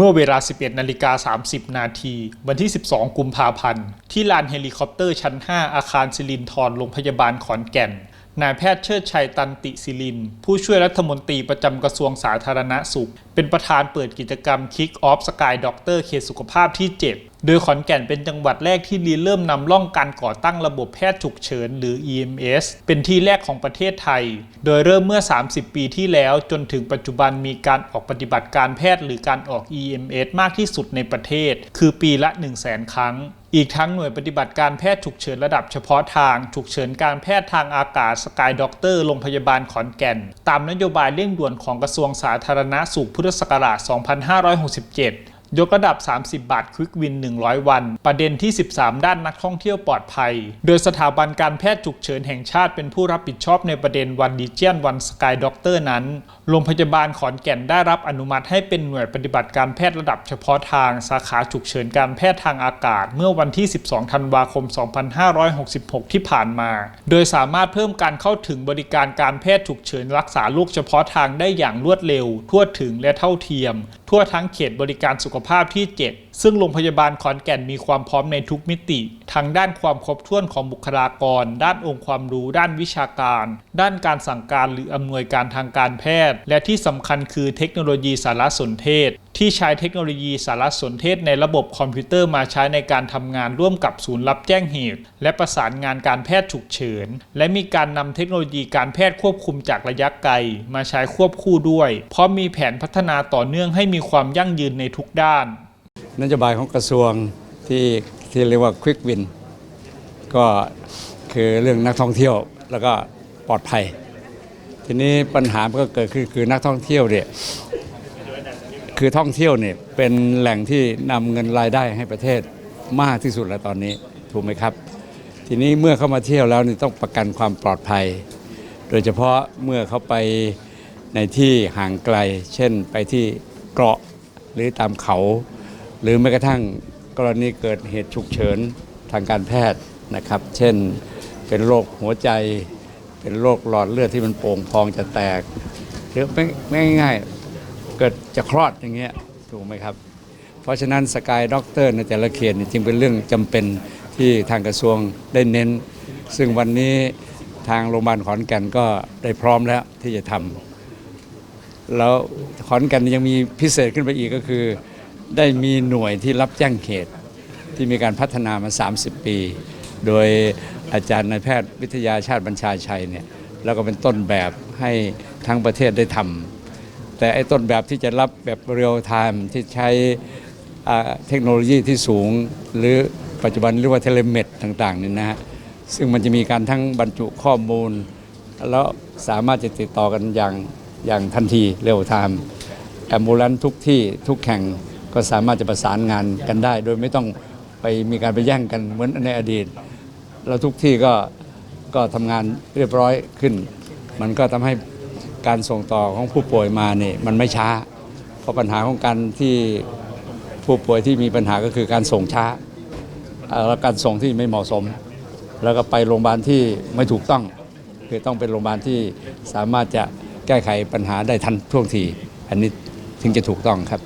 เมื่อเวลา 11นาฬิกา30 นาทีวันที่ 12 กุมภาพันธ์ ที่ลานเฮลิคอปเตอร์ชั้น 5 อาคารสิรินทรโรงพยาบาลขอนแก่น นายแพทย์เชิดชัยตันติศิริน ผู้ช่วยรัฐมนตรีประจำกระทรวงสาธารณสุข เป็นประธานเปิดกิจกรรม Kick Off Sky Doctor เขตสุขภาพที่ 7โดยขอนแก่นเป็นจังหวัดแรกที่รีเริ่มนำร่องการก่อตั้งระบบแพทย์ฉุกเฉินหรือ EMS เป็นที่แรกของประเทศไทย โดยเริ่มเมื่อ 30 ปีที่แล้วจนถึงปัจจุบันมีการออกปฏิบัติการแพทย์หรือการออก EMS มากที่สุดในประเทศ คือปีละ 1 0 0 0 0แสนครั้งอีกทั้งหน่วยปฏิบัติการแพทย์ฉุกเฉินระดับเฉพาะทาง ฉุกเฉินการแพทย์ทางอากาศสกายด็อกเตอร์โรงพยาบาลขอนแก่น ตามนโยบายเร่งด่วนของกระทรวงสาธารณสุขพุทธศักราช 2567 ยกระดับ 30 บาทควิกวิน 100 วัน ประเด็นที่ 13 ด้านนักท่องเที่ยวปลอดภัย โดยสถาบันการแพทย์ฉุกเฉินแห่งชาติเป็นผู้รับผิดชอบในประเด็นวันดิเจียนวันสกายด็อกเตอร์นั้น โรงพยาบาลขอนแก่นได้รับอนุมัติให้เป็นหน่วยปฏิบัติการแพทย์ระดับเฉพาะทาง สาขาฉุกเฉินการแพทย์ทางอากาศ เมื่อวันที่ 12 ธันวาคม 2566 ที่ผ่านมา โดยสามารถเพิ่มการเข้าถึงบริการการแพทย์ฉุกเฉินรักษาโรคเฉพาะทางได้อย่างรวดเร็ว ทั่วถึงและเท่าเทียม ทั่วทั้งเขตบริการสุขภาพที่ 7 ซึ่งโรงพยาบาลขอนแก่นมีความพร้อมในทุกมิติ ทั้งด้านความครบถ้วนของบุคลากร ด้านองค์ความรู้ ด้านวิชาการ ด้านการสั่งการหรืออำนวยการทางการแพทย์ และที่สำคัญคือเทคโนโลยีสารสนเทศ ที่ใช้เทคโนโลยีสารสนเทศในระบบคอมพิวเตอร์มาใช้ในการทำงานร่วมกับศูนย์รับแจ้งเหตุ และประสานงานการแพทย์ฉุกเฉิน และมีการนำเทคโนโลยีการแพทย์ควบคุมจากระยะไกล มาใช้ควบคู่ด้วย เพราะมีแผนพัฒนาต่อเนื่องให้มีความยั่งยืนในทุกด้าน นโยบายของกระทรวงที่ที่เรียกว่า Quick Win ก็คือเรื่องนักท่องเที่ยวแล้วก็ปลอดภัย ทีนี้ปัญหาก็เกิดขึ้นคือนักท่องเที่ยวเนี่ยคือท่องเที่ยวเนี่ยเป็นแหล่งที่นำเงินรายได้ให้ประเทศมากที่สุดแล้วตอนนี้ถูกไหมครับ ทีนี้เมื่อเข้ามาเที่ยวแล้วนี่ต้องประกันความปลอดภัย โดยเฉพาะเมื่อเขาไปในที่ห่างไกล เช่นไปที่เกาะหรือตามเขา หรือแม้กระทั่งกรณีเกิดเหตุฉุกเฉินทางการแพทย์นะครับ เช่นเป็นโรคหัวใจ เป็นโรคหลอดเลือดที่มันโป่งพองจะแตกหรือไม่ไม่ง่ายๆเกิดจะคลอดอย่างเงี้ยถูกไหมครับ เพราะฉะนั้นสกายด็อกเตอร์ในแต่ละเขตจึงเป็นเรื่องจำเป็นที่ทางกระทรวงได้เน้น ซึ่งวันนี้ทางโรงพยาบาลขอนแก่นก็ได้พร้อมแล้วที่จะทำแล้วขอนแก่นยังมีพิเศษขึ้นไปอีกก็คือ ได้มีหน่วยที่รับแจ้งเหตุที่มีการพัฒนามา 30 ปี โดยอาจารย์นายแพทย์วิทยาชาติบัญชาชัยเนี่ยแล้วก็เป็นต้นแบบให้ทั้งประเทศได้ทำแต่ไอ้ต้นแบบที่จะรับแบบเรียลไทม์ที่ใช้เทคโนโลยีที่สูง หรือปัจจุบันเรียกว่าเทเลเมดต่างๆนี่นะฮะซึ่งมันจะมีการทั้งบรรจุข้อมูล แล้วสามารถจะติดต่อกันอย่างอย่างทันทีเร็วไทม์แอมบูเลนทุกที่ทุกแข่ง ก็สามารถจะประสานงานกันได้ โดยไม่ต้องไปมีการไปแย่งกันเหมือนในอดีตแล้วทุกที่ก็ก็ทำงานเรียบร้อยขึ้น มันก็ทำให้การส่งต่อของผู้ป่วยมาเนี่ยมันไม่ช้า เพราะปัญหาของการที่ผู้ป่วยที่มีปัญหาก็คือการส่งช้าและการส่งที่ไม่เหมาะสม แล้วก็ไปโรงพยาบาลที่ไม่ถูกต้อง คือต้องเป็นโรงพยาบาลที่สามารถจะแก้ไขปัญหาได้ทันท่วงที อันนี้ถึงจะถูกต้องครับ